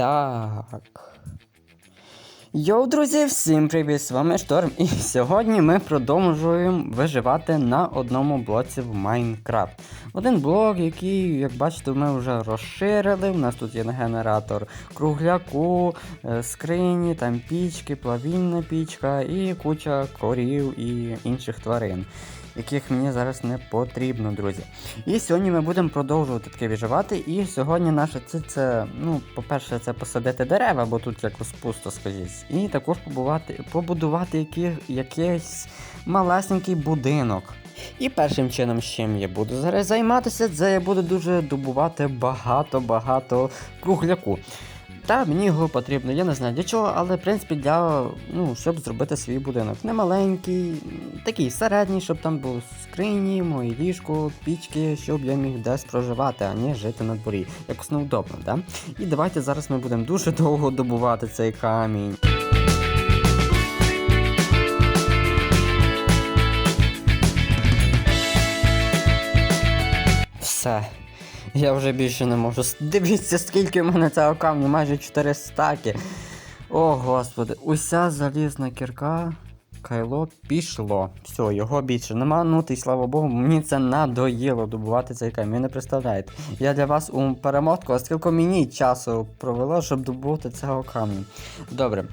Так. Йоу, друзі, всім привіт! З вами Шторм, і сьогодні ми продовжуємо виживати на одному блоці в Майнкрафт. Один блок, який, як бачите, ми вже розширили. У нас тут є генератор кругляку, е, скрині, там пічки, плавільна пічка і куча корів і інших тварин. Яких мені зараз не потрібно, друзі. І сьогодні ми будемо продовжувати таке виживати. І сьогодні наша ціль це, ну, по-перше, це посадити дерева, бо тут якось пусто, скажіть. І також побувати, побудувати які, якийсь малесенький будинок. І першим чином, чим я буду зараз займатися, це я буду дуже добувати багато-багато кругляку. Та мені його потрібно, я не знаю для чого, але в принципі для ну, щоб зробити свій будинок. Не маленький, такий середній, щоб там було скрині, мої ліжко, пічки, щоб я міг десь проживати, а не жити на дворі. Якось неудобно, да? І давайте зараз ми будемо дуже довго добувати цей камінь. Все. Я вже більше не можу. Дивіться, скільки в мене цього камню, майже 4 стаки. О, господи, уся залізна кірка. Кайло пішло. Все, його більше нема. Ну ти слава Богу, мені це надоїло добувати цей камінь. Ви не представляєте. Я для вас у перемотку, а скільки мені часу провело, щоб добути цього камінь. Добре.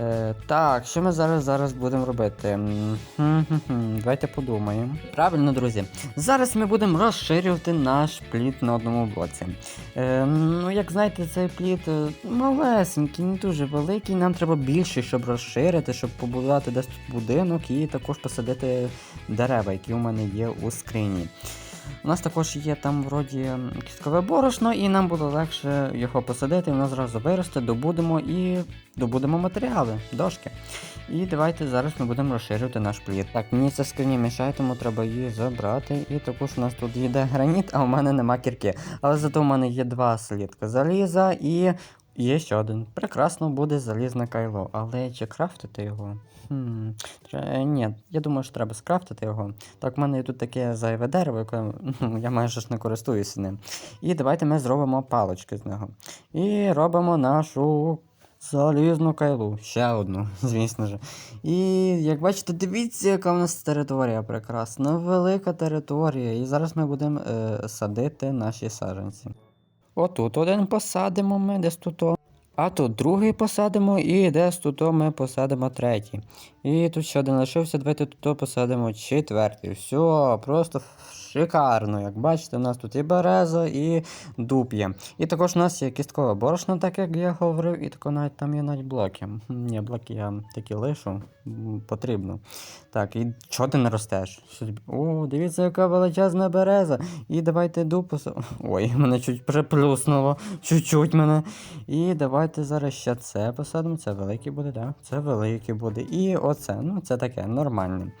Е, так, що ми зараз зараз будемо робити? Давайте подумаємо. Правильно, друзі. Зараз ми будемо розширювати наш пліт на одному блоці. Е, ну, як знаєте, цей пліт е, малесенький, не дуже великий. Нам треба більше, щоб розширити, щоб побудувати десь тут будинок і також посадити дерева, які у мене є у скрині. У нас також є там вроді кісткове борошно, і нам буде легше його посадити, воно зразу виросте, добудемо і добудемо матеріали, дошки. І давайте зараз ми будемо розширювати наш плід. Так, мені ця скриня мішає, тому треба її забрати. І також у нас тут йде граніт, а у мене нема кірки. Але зато у мене є два слідка заліза і є ще один. Прекрасно буде залізне кайло. Але чи крафтити його? Хм, тре- Ні, я думаю, що треба скрафтити його. Так, в мене є тут таке зайве дерево, яке ну, я майже ж не користуюся ним. І давайте ми зробимо палочки з нього. І робимо нашу залізну кайлу. Ще одну, звісно ж. І як бачите, дивіться, яка в нас територія прекрасна. Велика територія. І зараз ми будемо е, садити наші саджанці. Отут один посадимо ми, десь тут. А тут другий посадимо і десь тут ми посадимо третій. І тут ще один лишився, давайте тут посадимо четвертий. Все, просто шикарно. Як бачите, у нас тут і береза, і дуб є. І також у нас є кісткове борошно, так як я говорив, і тако навіть там є навіть блоки. Ні, блоки я такі лишу, потрібно. Так, і чого ти не ростеш? О, дивіться, яка величезна береза. І давайте дуб. Ой, мене чуть приплюснуло, чуть-чуть мене. І давайте зараз ще це посадимо. Це великий буде, так? Це великий буде. І оце, ну це таке нормальне.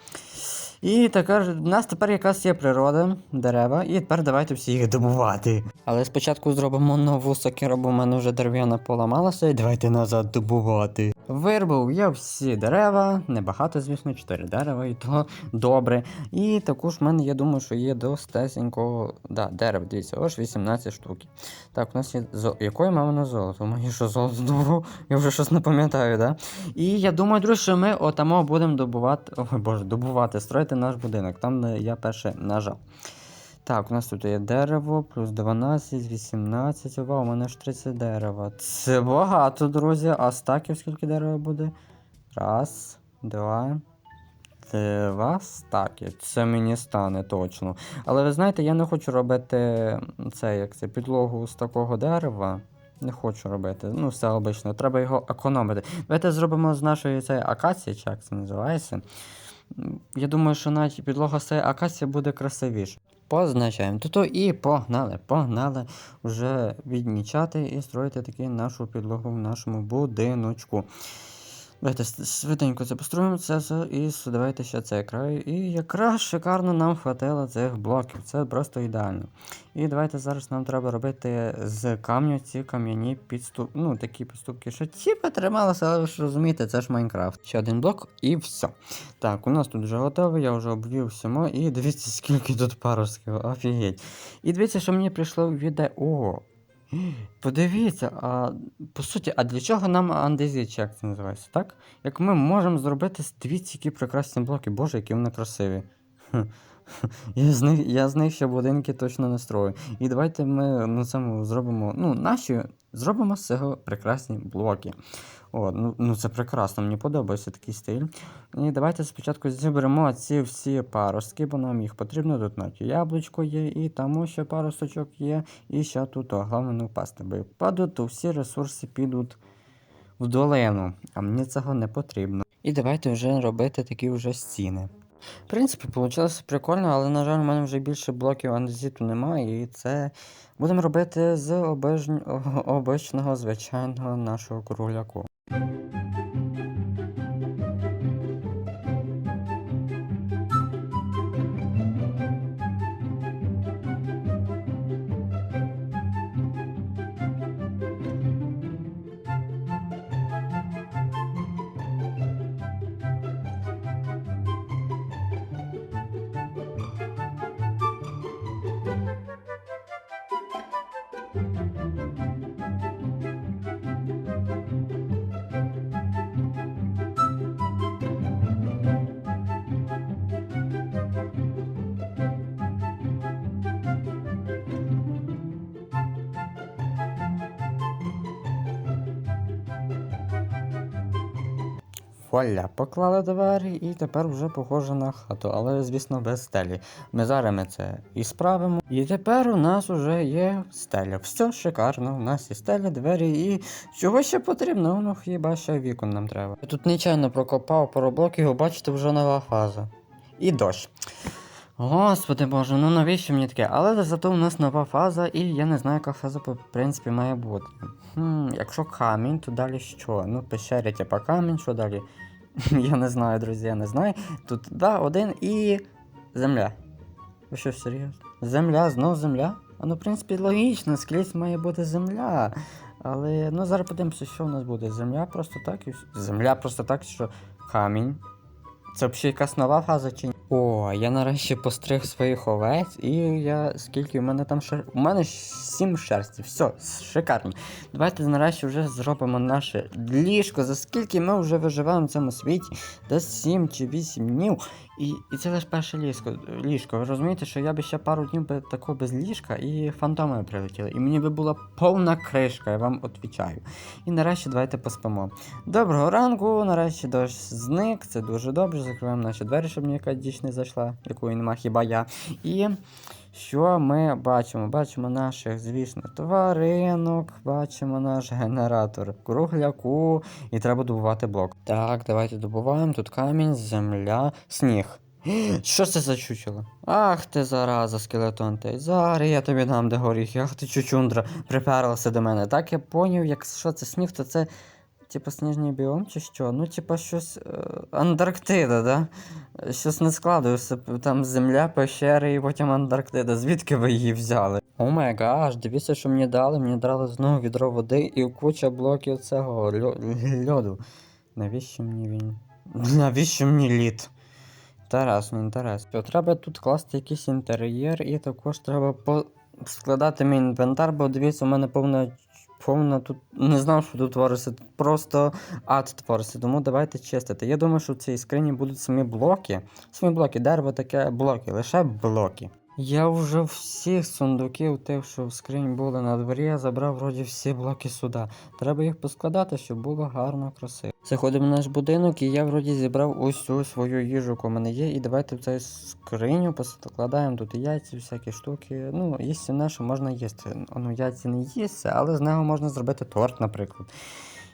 І така ж у нас тепер якась є природа, дерева, і тепер давайте всі їх добувати. Але спочатку зробимо нову сокиру, бо в мене вже дерев'яна поламалася, і давайте назад добувати. Вирвав я всі дерева, небагато, звісно, 4 дерева, і то добре. І також в мене, я думаю, що є достесенько да, дерева, дивіться, ось 18 штук. Так, у нас є зо... Якої мамино золото? Моє що золото добро? Я вже щось не пам'ятаю, да? І я думаю, друзі, що ми отамо будемо добувати. Ой боже, добувати, строїти наш будинок. Там я перше нажав. Так, у нас тут є дерево, плюс 12, 18. Вау, у мене ж 30 дерева. Це багато, друзі. А стаків скільки дерева буде? Раз, два. Два стаки. Це мені стане точно. Але ви знаєте, я не хочу робити це, як це, підлогу з такого дерева. Не хочу робити. Ну, все обично. Треба його економити. Давайте зробимо з нашої цієї акації, чи як це називається. Я думаю, що навіть підлога з акації буде красивіше. Позначаємо тут і погнали, погнали вже відмічати і строїти таки нашу підлогу в нашому будиночку. Давайте швиденько це построїмо це і давайте ще цей край. І якраз шикарно нам хватило цих блоків. Це просто ідеально. І давайте зараз нам треба робити з камню ці кам'яні підступ... Ну, такі підступки, що типа трималося, але ви ж розумієте, це ж Майнкрафт. Ще один блок і все. Так, у нас тут вже готово, я вже обвів всьому. І дивіться, скільки тут парусків, офігеть. І дивіться, що мені прийшло відео. О, Подивіться, а по суті, а для чого нам андезіт, чи як це називається, так? Як ми можемо зробити дві які прекрасні блоки, боже, які вони красиві. Я з них, я з них ще будинки точно не строю. І давайте ми на цьому зробимо, ну, наші, зробимо з цього прекрасні блоки. О, ну, ну це прекрасно, мені подобається такий стиль. І давайте спочатку зіберемо ці всі паростки, бо нам їх потрібно. Тут навіть яблучко є, і там ще паросточок є, і ще тут, о, головне не впасти, бо як падуть, то всі ресурси підуть в долину, а мені цього не потрібно. І давайте вже робити такі вже стіни. В принципі, вийшло прикольно, але, на жаль, у мене вже більше блоків андезіту немає, і це будемо робити з обичного звичайного нашого кругляку. Вуаля, поклали двері і тепер вже похоже на хату, але звісно без стелі. Ми зараз ми це і справимо. І тепер у нас вже є стеля. Все шикарно. У нас є стеля, двері і чого ще потрібно? Ну хіба ще вікон нам треба. Я тут нечайно прокопав пару блоків, і бачите, вже нова фаза. І дощ. Господи боже, ну навіщо мені таке? Але зато у нас нова фаза, і я не знаю, яка фаза в принципі має бути. Хм, якщо камінь, то далі що? Ну, пещері, типа камінь, що далі? я не знаю, друзі, я не знаю. Тут да, один і земля. Ви що, серйозно? Земля, знов земля? А ну, в принципі, логічно, скрізь має бути земля. Але ну зараз подивимося, що у нас буде. Земля просто так і Земля просто так, що камінь. Це взагалі якась нова фаза чи ні? О, я нарешті постриг своїх овець, і я скільки в мене там шер... У мене сім шерсті. Все, шикарно. Давайте нарешті вже зробимо наше ліжко, за скільки ми вже виживаємо в цьому світі. Десь 7 чи 8 днів. І, і це лише перше ліжко. ліжко. Ви розумієте, що я би ще пару днів би такого без ліжка і фантоми прилетіли. І мені би була повна кришка, я вам відвічаю. І нарешті давайте поспимо. Доброго ранку, нарешті дощ зник, це дуже добре. Закриваємо наші двері, щоб ніяка діч не зайшла, якої нема хіба я. І що ми бачимо? Бачимо наших, звісно, тваринок, бачимо наш генератор кругляку, і треба добувати блок. Так, давайте добуваємо. Тут камінь, земля, сніг. Що це за чучело? Ах ти зараза, скелетон ти. Зараз я тобі дам де горіхи. Ах ти чучундра, приперлася до мене. Так я поняв, якщо це сніг, то це. Типа сніжний біом чи що? Ну, типа щось. Е, Антарктида, да? Щось не складується. Там земля, пещери і потім Антарктида. Звідки ви її взяли? О май гаш, дивіться, що мені дали. Мені дали знову відро води і куча блоків цього льо- льоду. Навіщо мені він? Навіщо мені лід? Інтересно, інтересно. Треба тут класти якийсь інтер'єр, і також треба по... складати мій інвентар, бо дивіться, у мене повна. Повна тут не знав, що тут твориться. Тут просто ад твориться. Тому давайте чистити. Я думаю, що в цій скрині будуть самі блоки. Самі блоки, дерево таке блоки, лише блоки. Я вже всіх сундуків, тих, що в скрині були на дворі, я забрав вроді всі блоки сюди. Треба їх поскладати, щоб було гарно, красиво. Заходимо в наш будинок, і я вроді зібрав усю свою їжу, яку в мене є. І давайте в цю скриню поскладаємо тут яйця, всякі штуки. Ну, їсти наше можна їсти. Ну, яйця не їсться, але з нього можна зробити торт, наприклад.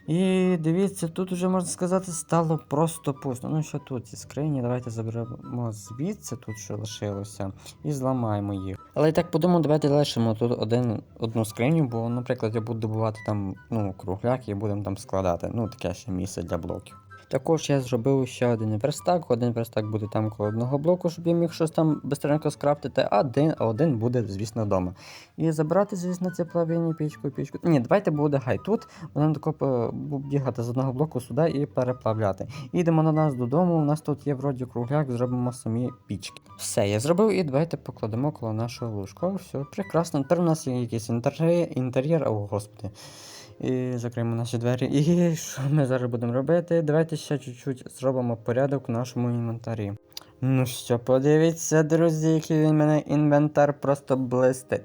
І дивіться, тут вже можна сказати, стало просто пусто. Ну, що тут ці скрині, давайте заберемо звідси, тут що лишилося, і зламаємо їх. Але я так подумав, давайте лишимо тут один, одну скриню, бо, наприклад, я буду добувати там ну, кругляк і будемо там складати. Ну, таке ще місце для блоків. Також я зробив ще один верстак. Один верстак буде там коло одного блоку, щоб я міг щось там бистренько скрафтити, а один, один буде, звісно, вдома. І забрати, звісно, це плавіння пічку, пічку. Ні, давайте буде хай тут. Будемо тако е, бігати з одного блоку сюди і переплавляти. Їдемо на нас додому. У нас тут є вроді кругляк, зробимо самі пічки. Все, я зробив і давайте покладемо коло нашого лужка. Все, прекрасно. Тепер у нас є якийсь інтер'єр, інтер'єр, о господи. І закриємо наші двері. І що ми зараз будемо робити? Давайте ще чуть-чуть зробимо порядок в нашому інвентарі. Ну що, подивіться, друзі, який він мене інвентар просто блистить.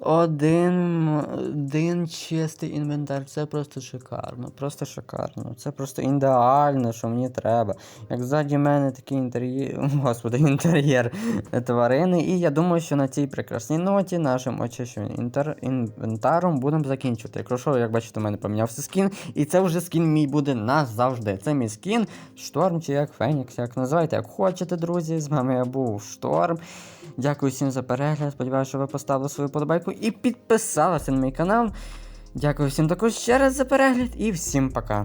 Один, один чистий інвентар, це просто шикарно, просто шикарно. Це просто ідеально, що мені треба. Як ззаді мене такий інтер'єр, господи, інтер'єр тварини. І я думаю, що на цій прекрасній ноті нашим очищеним інтер... інвентаром будемо закінчувати. Якщо що, як бачите, у мене помінявся скін, і це вже скін мій буде назавжди. Це мій скін, шторм чи як Фенікс, як називайте, як хочете, друзі. З вами я був Шторм. Дякую всім за перегляд. Сподіваюся, що ви поставили свою подобайку і підписалися на мій канал. Дякую всім також ще раз за перегляд і всім пока.